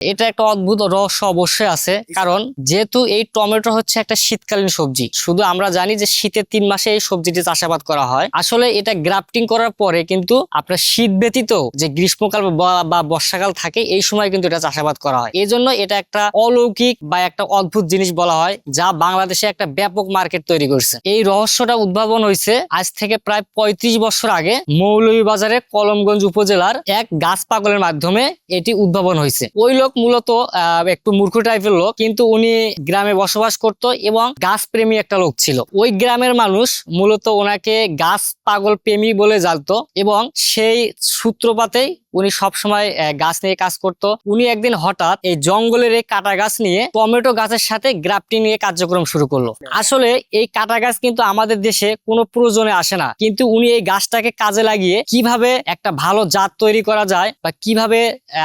এটা একটা অদ্ভুত রহস্য অবশ্যই আছে, কারণ যেহেতু এই টমেটো হচ্ছে একটা শীতকালীন সবজি, শুধু আমরা জানি যে শীতের তিন মাসে এই সবজিটি চাষাবাদ করা হয়। আসলে এটা গ্রাফটিং করার পরে কিন্তু আপনার শীত ব্যতীত যে গ্রীষ্মকাল বা- বর্ষাকাল থাকে, এই সময় কিন্তু এটা চাষাবাদ করা হয়। এই জন্য এটা একটা অলৌকিক বা একটা অদ্ভুত জিনিস বলা হয়, যা বাংলাদেশে একটা ব্যাপক মার্কেট তৈরি করছে। এই রহস্যটা উদ্ভাবন হয়েছে আজ থেকে প্রায় পঁয়ত্রিশ বছর আগে মৌলভীবাজারে কলমগঞ্জ উপজেলার এক গাছ পাগলের মাধ্যমে এটি উদ্ভাবন হয়েছে। ওই লোক মূলত একটু মূর্খ টাইপের লোক, কিন্তু উনি গ্রামে বসবাস করত এবং গাছ প্রেমী একটা লোক ছিল। ওই গ্রামের মানুষ মূলত ওনাকে গাছ পাগল প্রেমী বলে জানতো এবং সেই সূত্রপাতেই উনি সবসময় গাছ নিয়ে কাজ করত। উনি একদিন হঠাৎ এই জঙ্গলের এই কাটা গাছ নিয়ে টমেটো গাছের সাথে গ্রাফটিং নিয়ে কার্যক্রম শুরু করল। আসলে এই কাটা গাছ কিন্তু আমাদের দেশে কোনো প্রয়োজনে আসে না। কিন্তু উনি এই গাছটাকে কাজে লাগিয়ে কীভাবে একটা ভালো জাত তৈরি করা যায় বা কীভাবে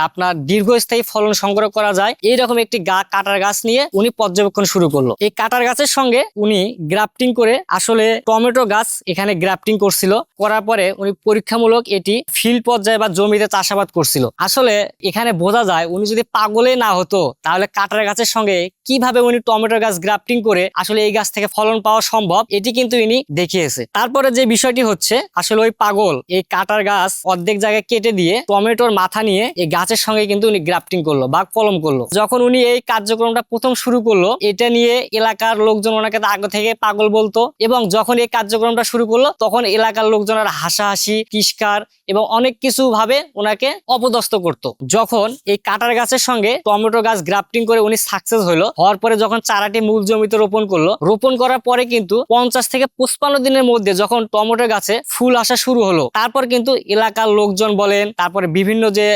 আপনার দীর্ঘস্থায়ী ফলন সংগ্রহ করা যায়। এইরকম একটি কাটার গাছ নিয়ে উনি পর্যবেক্ষণ শুরু করল। এই কাটার গাছের সঙ্গে উনি গ্রাফটিং করে আসলে টমেটো গাছ এখানে গ্রাফটিং করছিল। করার পরে উনি পরীক্ষামূলক এটি ফিল্ড পর্যায়ে বা জমিতে চাষাবাদ করছিল। আসলে এখানে বোঝা যায়, উনি যদি পাগলে না হতো, তাহলে কাটার গাছের সঙ্গে কীভাবে উনি টমেটো গাছ গ্রাফটিং করে আসলে এই গাছ থেকে ফলন পাওয়া সম্ভব, এটি কিন্তু ইনি দেখিয়েছে। তারপরে যে বিষয়টি হচ্ছে, আসলে ওই পাগল, এই কাটার গাছ অর্ধেক জায়গায় কেটে দিয়ে টমেটোর মাথা নিয়ে এই গাছের সঙ্গে কিন্তু উনি গ্রাফটিং করল বা কলম করল। যখন উনি এই কার্যক্রমটা প্রথম শুরু করল, এটা নিয়ে এলাকার লোকজন ওনাকে আগে থেকে পাগল বলতো এবং যখন এই কার্যক্রমটা শুরু করল, তখন এলাকার লোকজনের হাসাহাসি তিস্কার এবং অনেক কিছু ভাবে ওনাকে অপদস্থ করত। যখন এই কাটার গাছের সঙ্গে টমেটো গাছ গ্রাফটিং করে উনি সাকসেস হলো হওয়ার পরে যখন চারাটি মূল জমিতে রোপণ করল, রোপণ করার পরে কিন্তু পঞ্চাশ থেকে পঁচপান্ন দিনের মধ্যে যখন টমেটো গাছে ফুল আসা শুরু হলো, তারপর কিন্তু এলাকার লোকজন বলেন, তারপরে বিভিন্ন যে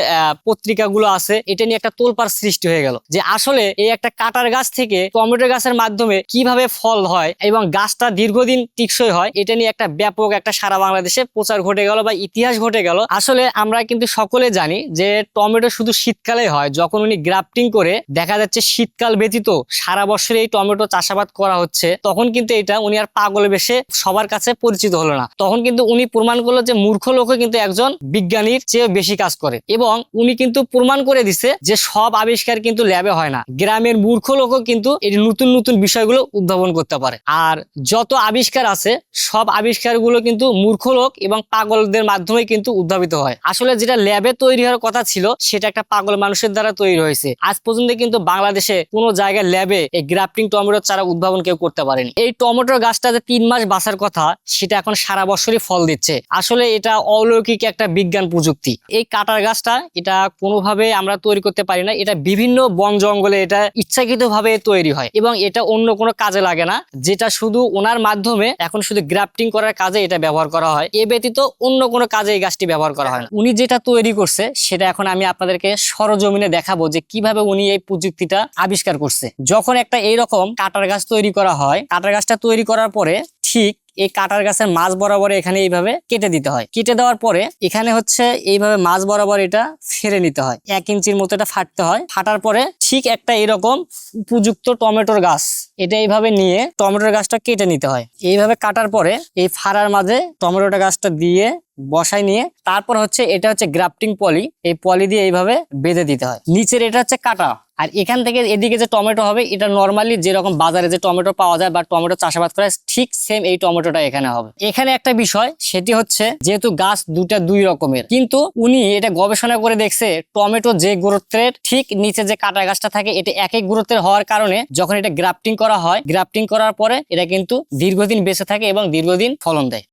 পত্রিকাগুলো আছে, এটা নিয়ে একটা তোলপাড় সৃষ্টি হয়ে গেল যে আসলে এই একটা কাটার গাছ থেকে টমেটো গাছের মাধ্যমে কীভাবে ফল হয় এবং গাছটা দীর্ঘদিন টিকসই হয়, এটা নিয়ে একটা ব্যাপক একটা সারা বাংলাদেশে প্রচার ঘটে গেল বা ইতিহাস ঘটে গেল। আসলে আমরা কিন্তু সকলে জানি যে টমেটো শুধু শীতকালে হয়, যখন উনি গ্রাফটিং করে দেখা যাচ্ছে শীতকাল ব্যতীত সারা বছর এই টমেটো চাষাবাদ করা হচ্ছে, তখন কিন্তু এটা উনি আর পাগল বেশে সবার কাছে পরিচিত হলো না। তখন কিন্তু উনি প্রমাণ করল যে মূর্খ লোকও কিন্তু একজন বিজ্ঞানীর চেয়ে বেশি কাজ করে এবং উনি কিন্তু প্রমাণ করে দিছে যে সব আবিষ্কার কিন্তু ল্যাবে হয় না। গ্রামের মূর্খ লোকও কিন্তু এই নতুন নতুন বিষয়গুলো উদ্ভাবন করতে পারে। আর যত আবিষ্কার আছে, সব আবিষ্কারগুলো কিন্তু মূর্খ লোক এবং পাগলদের মাধ্যমে কিন্তু উদ্ভাবিত হয়। আসলে যেটা ল্যাবে তৈরি হওয়ার কথা ছিল, সেটা একটা পাগল মানুষের দ্বারা তৈরি হয়েছে। আজ পর্যন্ত কিন্তু বাংলাদেশে কোনো জায়গায় ল্যাবে এই গ্রাফটিং টমেটোর চারা উদ্ভাবন কেউ করতে পারেনি। এই টমেটোর গাছটা যে তিন মাস বাঁচার কথা, সেটা এখন সারা বছরই ফল দিচ্ছে। আসলে এটা অলৌকিক একটা বিজ্ঞান প্রযুক্তি। এই কাটার গাছটা, এটা কোনোভাবে আমরা তৈরি করতে পারি না। এটা বিভিন্ন বন জঙ্গলে এটা ইচ্ছাকৃত ভাবে তৈরি হয় এবং এটা অন্য কোনো কাজে লাগে না। যেটা শুধু ওনার মাধ্যমে, এখন শুধু গ্রাফটিং করার কাজে এটা ব্যবহার করা হয়। এ ব্যতীত অন্য কোনো কাজে এই গাছটি ব্যবহার করা হয় না। উনি যেটা তৈরি করছে, সেটা এখন আমি আপনাদেরকে সরজমিনে দেখাবো যে কীভাবে উনি এই প্রযুক্তিটা আবিষ্কার করছে। যখন একটা এইরকম কাটার গাছ তৈরি করা হয়, কাটার গাছটা তৈরি করার পরে ঠিক এই কাটার গাছের মাছ বরাবর এখানে এইভাবে কেটে দিতে হয়। কেটে দেওয়ার পরে এখানে হচ্ছে এইভাবে মাছ বরাবর এটা ফেরে নিতে হয়। এক ইঞ্চির মতো এটা ফাটতে হয়। ফাটার পরে ঠিক একটা এরকম উপযুক্ত টমেটোর গাছ, এটা এইভাবে নিয়ে টমেটোর গাছটা কেটে নিতে হয়। এইভাবে কাটার পরে এই ফাড়ার মাঝে টমেটোটা গাছটা দিয়ে বসাই নিয়ে তারপর হচ্ছে এটা হচ্ছে গ্রাফটিং পলি, এই পলি দিয়ে এইভাবে বেঁধে দিতে হয়। নিচের এটা হচ্ছে কাটা। আর এখান থেকে এদিকে যে টমেটো হবে, এটা নর্মালি যেরকম বাজারে যে টমেটো পাওয়া যায় বা টমেটো চাষাবাদ করা, ঠিক সেম এই টমেটোটা এখানে হবে। এখানে একটা বিষয়, সেটি হচ্ছে যেহেতু গাছ দুটা দুই রকমের, কিন্তু উনি এটা গবেষণা করে দেখছে, টমেটো যে গুরুত্বের, ঠিক নিচে যে কাটা গাছটা থাকে, এটা এক এক গুরুত্বের হওয়ার কারণে যখন এটা গ্রাফটিং করা হয় গ্রাফটিং করার পরে এটা কিন্তু দীর্ঘদিন বেঁচে থাকে এবং দীর্ঘদিন ফলন দেয়।